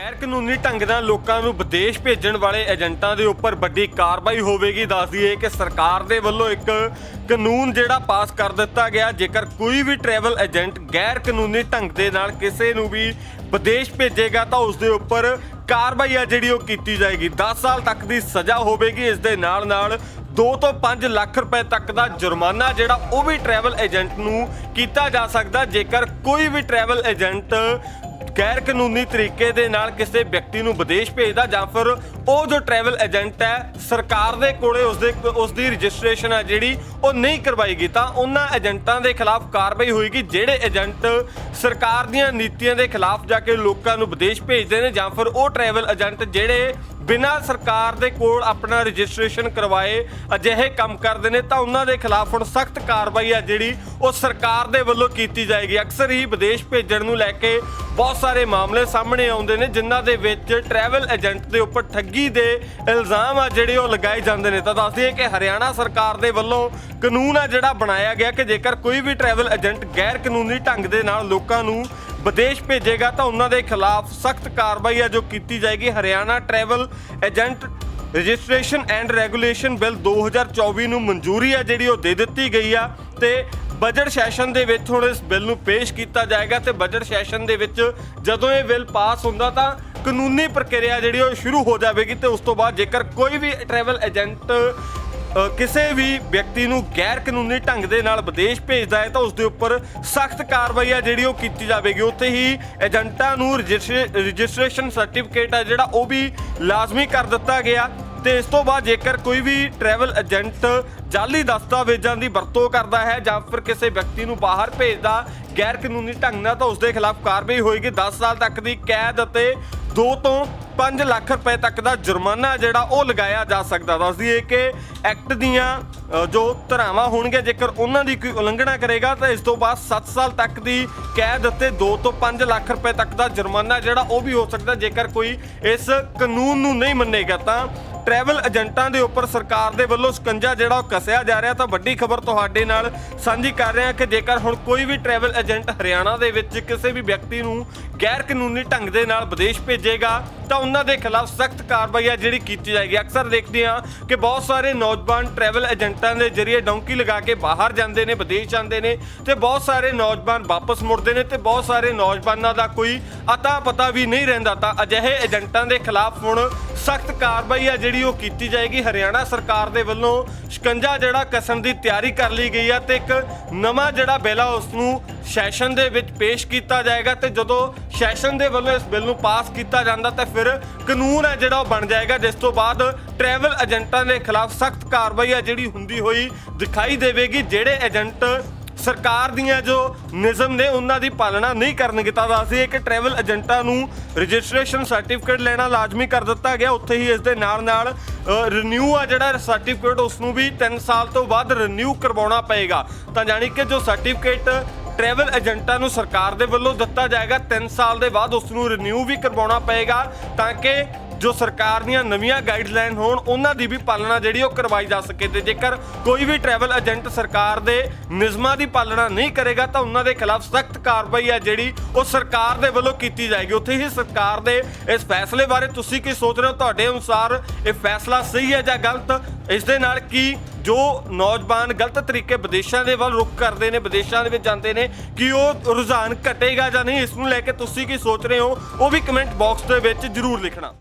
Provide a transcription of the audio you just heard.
ਗੈਰ ਕਾਨੂੰਨੀ ਢੰਗ ਨਾਲ ਲੋਕਾਂ ਨੂੰ ਵਿਦੇਸ਼ ਭੇਜਣ ਵਾਲੇ ਏਜੰਟਾਂ ਦੇ ਉੱਪਰ ਵੱਡੀ ਕਾਰਵਾਈ ਹੋਵੇਗੀ ਦੱਸ ਦਈਏ ਕਿ ਸਰਕਾਰ ਦੇ ਵੱਲੋਂ ਇੱਕ ਕਾਨੂੰਨ ਜਿਹੜਾ ਪਾਸ ਕਰ ਦਿੱਤਾ ਗਿਆ। ਜੇਕਰ ਕੋਈ ਵੀ ਟਰੈਵਲ ਏਜੰਟ ਗੈਰ ਕਾਨੂੰਨੀ ਢੰਗ ਦੇ ਨਾਲ ਕਿਸੇ ਨੂੰ ਵੀ ਵਿਦੇਸ਼ ਭੇਜੇਗਾ, ਤਾਂ ਉਸ ਦੇ ਉੱਪਰ ਕਾਰਵਾਈ ਆ ਜਿਹੜੀ ਉਹ ਕੀਤੀ ਜਾਏਗੀ। 10 ਸਾਲ ਤੱਕ ਦੀ ਸਜ਼ਾ ਹੋਵੇਗੀ। ਇਸ ਦੇ ਨਾਲ ਨਾਲ 2 ਤੋਂ 5 ਲੱਖ ਰੁਪਏ ਤੱਕ ਦਾ ਜੁਰਮਾਨਾ ਜਿਹੜਾ ਉਹ ਵੀ ਟਰੈਵਲ ਏਜੰਟ ਨੂੰ ਕੀਤਾ ਜਾ ਸਕਦਾ। ਜੇਕਰ ਕੋਈ ਵੀ ਟਰੈਵਲ ਏਜੰਟ ਗੈਰ ਕਾਨੂੰਨੀ ਤਰੀਕੇ ਦੇ ਨਾਲ ਕਿਸੇ ਵਿਅਕਤੀ ਨੂੰ ਵਿਦੇਸ਼ ਭੇਜਦਾ ਜਾਂ ਫਿਰ ਉਹ ਜੋ ਟਰੈਵਲ ਏਜੰਟ ਹੈ, ਸਰਕਾਰ ਦੇ ਕੋਲੇ ਉਸ ਦੇ ਉਸ ਦੀ ਰਜਿਸਟ੍ਰੇਸ਼ਨ ਹੈ ਜਿਹੜੀ ਉਹ ਨਹੀਂ ਕਰਵਾਈ ਗਈ, ਤਾਂ ਉਹਨਾਂ ਏਜੰਟਾਂ ਦੇ ਖਿਲਾਫ ਕਾਰਵਾਈ ਹੋਏਗੀ, ਜਿਹੜੇ ਏਜੰਟ ਸਰਕਾਰ ਦੀਆਂ ਨੀਤੀਆਂ ਦੇ ਖਿਲਾਫ ਜਾ ਕੇ ਲੋਕਾਂ ਨੂੰ ਵਿਦੇਸ਼ ਭੇਜਦੇ ਨੇ ਜਾਂ ਫਿਰ ਉਹ ਟਰੈਵਲ ਏਜੰਟ ਜਿਹੜੇ ਬਿਨਾਂ ਸਰਕਾਰ ਦੇ ਕੋਲ ਆਪਣਾ ਰਜਿਸਟ੍ਰੇਸ਼ਨ ਕਰਵਾਏ, ਅਜਿਹੇ ਕੰਮ ਕਰਦੇ ਨੇ, ਤਾਂ ਉਹਨਾਂ ਦੇ ਖਿਲਾਫ ਹੁਣ ਸਖਤ ਕਾਰਵਾਈ ਹੈ ਜਿਹੜੀ ਉਹ ਸਰਕਾਰ ਦੇ ਵੱਲੋਂ ਕੀਤੀ ਜਾਏਗੀ। ਅਕਸਰ ਹੀ ਵਿਦੇਸ਼ ਭੇਜਣ ਨੂੰ ਲੈ ਕੇ ਬਹੁਤ ਸਾਰੇ ਮਾਮਲੇ ਸਾਹਮਣੇ ਆਉਂਦੇ ਨੇ, ਜਿਨ੍ਹਾਂ ਦੇ ਵਿੱਚ ਟਰੈਵਲ ਏਜੰਟ ਦੇ ਉੱਪਰ ਠੱਗੀ ਦੇ ਇਲਜ਼ਾਮ ਆ ਜਿਹੜੇ ਉਹ ਲਗਾਏ ਜਾਂਦੇ ਨੇ। ਤਾਂ ਦੱਸ ਦਈਏ ਕਿ ਹਰਿਆਣਾ ਸਰਕਾਰ ਦੇ ਵੱਲੋਂ ਕਾਨੂੰਨ ਆ ਜਿਹੜਾ ਬਣਾਇਆ ਗਿਆ ਕਿ ਜੇਕਰ ਕੋਈ ਵੀ ਟਰੈਵਲ ਏਜੰਟ ਗੈਰ ਕਾਨੂੰਨੀ ਢੰਗ ਦੇ ਨਾਲ ਲੋਕਾਂ ਨੂੰ ਵਿਦੇਸ਼ ਭੇਜੇਗਾ, ਤਾਂ ਉਹਨਾਂ ਦੇ ਖਿਲਾਫ ਸਖਤ ਕਾਰਵਾਈ ਆ ਜੋ ਕੀਤੀ ਜਾਏਗੀ। Haryana travel agent registration and regulation bill 2024 ਨੂੰ ਮਨਜ਼ੂਰੀ ਆ ਜਿਹੜੀ ਉਹ ਦੇ ਦਿੱਤੀ ਗਈ ਆ ਤੇ ਬਜਟ ਸੈਸ਼ਨ ਦੇ ਵਿੱਚ ਹੁਣ ਇਸ ਬਿੱਲ ਨੂੰ ਪੇਸ਼ ਕੀਤਾ ਜਾਏਗਾ ਤੇ ਬਜਟ ਸੈਸ਼ਨ ਦੇ ਵਿੱਚ ਜਦੋਂ ਇਹ ਬਿੱਲ ਪਾਸ ਹੁੰਦਾ ਤਾਂ ਕਾਨੂੰਨੀ ਪ੍ਰਕਿਰਿਆ ਜਿਹੜੀ ਉਹ ਸ਼ੁਰੂ ਹੋ ਜਾਵੇਗੀ ਤੇ ਉਸ ਤੋਂ ਬਾਅਦ ਜੇਕਰ ਕੋਈ ਵੀ ਟਰੈਵਲ ਏਜੰਟ ਕਿਸੇ ਵੀ ਵਿਅਕਤੀ ਨੂੰ ਗੈਰ ਕਾਨੂੰਨੀ ਢੰਗ ਦੇ ਨਾਲ ਵਿਦੇਸ਼ ਭੇਜਦਾ ਹੈ ਤਾਂ ਉਸ ਦੇ ਉੱਪਰ ਸਖਤ ਕਾਰਵਾਈ ਆ ਜਿਹੜੀ ਉਹ ਕੀਤੀ ਜਾਵੇਗੀ। ਉੱਥੇ ਹੀ ਏਜੰਟਾਂ ਨੂੰ ਰਜਿਸਟ੍ਰੇ- ਰਜਿਸਟ੍ਰੇਸ਼ਨ ਸਰਟੀਫਿਕੇਟ ਹੈ ਜਿਹੜਾ ਉਹ ਵੀ ਲਾਜ਼ਮੀ ਕਰ ਦਿੱਤਾ ਗਿਆ। ਤੇ ਇਸ ਤੋਂ ਬਾਅਦ ਜੇਕਰ ਕੋਈ ਵੀ ਟਰੈਵਲ ਏਜੰਟ ਜਾਲੀ ਦਸਤਾਵੇਜ਼ਾਂ ਦੀ ਵਰਤੋਂ ਕਰਦਾ ਹੈ ਜਾਂ ਫਿਰ ਕਿਸੇ ਵਿਅਕਤੀ ਨੂੰ ਬਾਹਰ ਭੇਜਦਾ ਗੈਰ ਕਾਨੂੰਨੀ ਢੰਗ ਨਾਲ, ਤਾਂ ਉਸ ਦੇ ਖਿਲਾਫ ਕਾਰਵਾਈ ਹੋਏਗੀ। 10 ਸਾਲ ਤੱਕ ਦੀ ਕੈਦ ਅਤੇ 2 ਤੋਂ 5 ਲੱਖ ਰੁਪਏ ਤੱਕ ਦਾ ਜੁਰਮਾਨਾ ਜਿਹੜਾ ਉਹ ਲਗਾਇਆ ਜਾ ਸਕਦਾ। ਦੱਸ ਦਈਏ ਕਿ ਐਕਟ ਦੀਆਂ ਜੋ ਧਾਰਾਵਾਂ ਹੋਣਗੀਆਂ, ਜੇਕਰ ਉਹਨਾਂ ਦੀ ਕੋਈ ਉਲੰਘਣਾ ਕਰੇਗਾ, ਤਾਂ ਇਸ ਤੋਂ ਬਾਅਦ 7 ਸਾਲ ਤੱਕ ਦੀ ਕੈਦ ਅਤੇ 2 ਤੋਂ 5 ਲੱਖ ਰੁਪਏ ਤੱਕ ਦਾ ਜੁਰਮਾਨਾ ਜਿਹੜਾ ਉਹ ਵੀ ਹੋ ਸਕਦਾ, ਜੇਕਰ ਕੋਈ ਇਸ ਕਾਨੂੰਨ ਨੂੰ ਨਹੀਂ ਮੰਨੇਗਾ। ਤਾਂ ਟਰੈਵਲ ਏਜੰਟਾਂ ਦੇ ਉੱਪਰ ਸਰਕਾਰ ਦੇ ਵੱਲੋਂ ਸਕੰਜਾ ਜਿਹੜਾ ਉਹ ਕੱਸਿਆ ਜਾ ਰਿਹਾ ਤਾਂ ਵੱਡੀ ਖਬਰ ਤੁਹਾਡੇ ਨਾਲ ਸਾਂਝੀ ਕਰ ਰਹੇ ਹਾਂ ਕਿ ਜੇਕਰ ਹੁਣ ਕੋਈ ਵੀ ਟਰੈਵਲ ਏਜੰਟ ਹਰਿਆਣਾ ਦੇ ਵਿੱਚ ਕਿਸੇ ਵੀ ਵਿਅਕਤੀ ਨੂੰ ਗੈਰ ਕਾਨੂੰਨੀ ਢੰਗ ਦੇ ਨਾਲ ਵਿਦੇਸ਼ ਭੇਜੇਗਾ ਤਾਂ ਉਹਨਾਂ ਦੇ ਖਿਲਾਫ ਸਖਤ ਕਾਰਵਾਈ ਆ ਜਿਹੜੀ ਕੀਤੀ ਜਾਏਗੀ। ਅਕਸਰ ਦੇਖਦੇ ਹਾਂ ਕਿ ਬਹੁਤ ਸਾਰੇ ਨੌਜਵਾਨ ਟਰੈਵਲ ਏਜੰਟਾਂ ਦੇ ਜ਼ਰੀਏ ਡੌਂਕੀ ਲਗਾ ਕੇ ਬਾਹਰ ਜਾਂਦੇ ਨੇ, ਵਿਦੇਸ਼ ਜਾਂਦੇ ਨੇ ਤੇ ਬਹੁਤ ਸਾਰੇ ਨੌਜਵਾਨ ਵਾਪਸ ਮੁੜਦੇ ਨੇ ਤੇ ਬਹੁਤ ਸਾਰੇ ਨੌਜਵਾਨਾਂ ਦਾ ਕੋਈ ਅਤਾ ਪਤਾ ਵੀ ਨਹੀਂ ਰਹਿੰਦਾ ਤਾਂ ਅਜਿਹੇ ਏਜੰਟਾਂ ਦੇ ਖਿਲਾਫ ਹੁਣ ਸਖਤ ਕਾਰਵਾਈ ਆ ਜਿਹੜੀ ਉਹ ਕੀਤੀ ਜਾਏਗੀ। ਹਰਿਆਣਾ ਸਰਕਾਰ ਦੇ ਵੱਲੋਂ ਸ਼ਿਕੰਜਾ ਜਿਹੜਾ ਕਸਣ ਦੀ ਤਿਆਰੀ ਕਰ ਲਈ ਗਈ ਆ ਤੇ ਇੱਕ ਨਵਾਂ ਜਿਹੜਾ ਬਿੱਲ ਆ ਉਸ ਨੂੰ ਸੈਸ਼ਨ ਦੇ ਵਿੱਚ ਪੇਸ਼ ਕੀਤਾ ਜਾਏਗਾ ਤੇ ਜਦੋਂ ਸੈਸ਼ਨ ਦੇ ਵੱਲੋਂ ਇਸ ਬਿੱਲ ਨੂੰ ਪਾਸ ਕੀਤਾ ਜਾਂਦਾ ਤਾਂ ਫਿਰ ਕਾਨੂੰਨ ਹੈ ਜਿਹੜਾ ਉਹ ਬਣ ਜਾਏਗਾ, ਜਿਸ ਤੋਂ ਬਾਅਦ ਟਰੈਵਲ ਏਜੰਟਾਂ ਦੇ ਖਿਲਾਫ ਸਖਤ ਕਾਰਵਾਈ ਆ ਜਿਹੜੀ ਹੁੰਦੀ ਹੋਈ ਦਿਖਾਈ ਦੇਵੇਗੀ, ਜਿਹੜੇ ਏਜੰਟ ਸਰਕਾਰ ਦੀਆਂ ਜੋ ਨਿਯਮ ਨੇ, ਉਹਨਾਂ ਦੀ ਪਾਲਣਾ ਨਹੀਂ ਕਰਨਗੇ, ਤਾਂ ਦੱਸਦੇ ਕਿ ਟਰੈਵਲ ਏਜੰਟਾਂ ਨੂੰ ਰਜਿਸਟ੍ਰੇਸ਼ਨ ਸਰਟੀਫਿਕੇਟ ਲੈਣਾ ਲਾਜ਼ਮੀ ਕਰ ਦਿੱਤਾ ਗਿਆ। ਉੱਥੇ ਹੀ ਇਸ ਦੇ ਨਾਲ ਨਾਲ ਰਿਨਿਊ ਆ ਜਿਹੜਾ ਸਰਟੀਫਿਕੇਟ ਉਸ ਨੂੰ ਵੀ 3 ਸਾਲ ਤੋਂ ਬਾਅਦ ਰਿਨਿਊ ਕਰਵਾਉਣਾ ਪਏਗਾ। ਤਾਂ ਜਾਣੀ ਕਿ ਜੋ ਸਰਟੀਫਿਕੇਟ ਟਰੈਵਲ ਏਜੰਟਾਂ ਨੂੰ ਸਰਕਾਰ ਦੇ ਵੱਲੋਂ ਦਿੱਤਾ ਜਾਏਗਾ 3 ਸਾਲ ਦੇ ਬਾਅਦ ਉਸ ਨੂੰ ਰਿਨਿਊ ਵੀ ਕਰਵਾਉਣਾ ਪਏਗਾ, ਤਾਂ ਕਿ ਜੋ ਸਰਕਾਰ ਦੀਆਂ ਨਵੀਆਂ ਗਾਈਡਲਾਈਨ ਹੋਣ, ਉਹਨਾਂ ਦੀ ਵੀ ਪਾਲਣਾ ਜਿਹੜੀ ਉਹ ਕਰਵਾਈ ਜਾ ਸਕੇ ਤੇ ਜੇਕਰ ਕੋਈ ਵੀ ਟਰੈਵਲ ਏਜੰਟ ਸਰਕਾਰ ਦੇ ਨਿਯਮਾਂ ਦੀ ਪਾਲਣਾ ਨਹੀਂ ਕਰੇਗਾ, ਤਾਂ ਉਹਨਾਂ ਦੇ ਖਿਲਾਫ ਸਖਤ ਕਾਰਵਾਈ ਹੈ ਜਿਹੜੀ ਉਹ ਸਰਕਾਰ ਦੇ ਵੱਲੋਂ ਕੀਤੀ ਜਾਏਗੀ। ਉੱਥੇ ਹੀ ਸਰਕਾਰ ਦੇ ਇਸ ਫੈਸਲੇ ਬਾਰੇ ਤੁਸੀਂ ਕੀ ਸੋਚ ਰਹੇ ਹੋ? ਤੁਹਾਡੇ ਅਨੁਸਾਰ ਇਹ ਫੈਸਲਾ ਸਹੀ ਹੈ ਜਾਂ ਗਲਤ? ਇਸ ਦੇ ਨਾਲ ਕੀ ਜੋ ਨੌਜਵਾਨ ਗਲਤ ਤਰੀਕੇ ਵਿਦੇਸ਼ਾਂ ਦੇ ਵੱਲ ਰੁਖ ਕਰਦੇ ਨੇ, ਵਿਦੇਸ਼ਾਂ ਦੇ ਵਿੱਚ ਜਾਂਦੇ ਨੇ, ਕਿ ਉਹ ਰੁਝਾਨ ਘਟੇਗਾ ਜਾਂ ਨਹੀਂ? ਇਸ ਨੂੰ ਲੈ ਕੇ ਤੁਸੀਂ ਕੀ ਸੋਚ ਰਹੇ ਹੋ? ਉਹ ਵੀ ਕਮੈਂਟ ਬਾਕਸ ਦੇ ਵਿੱਚ ਜਰੂਰ ਲਿਖਣਾ।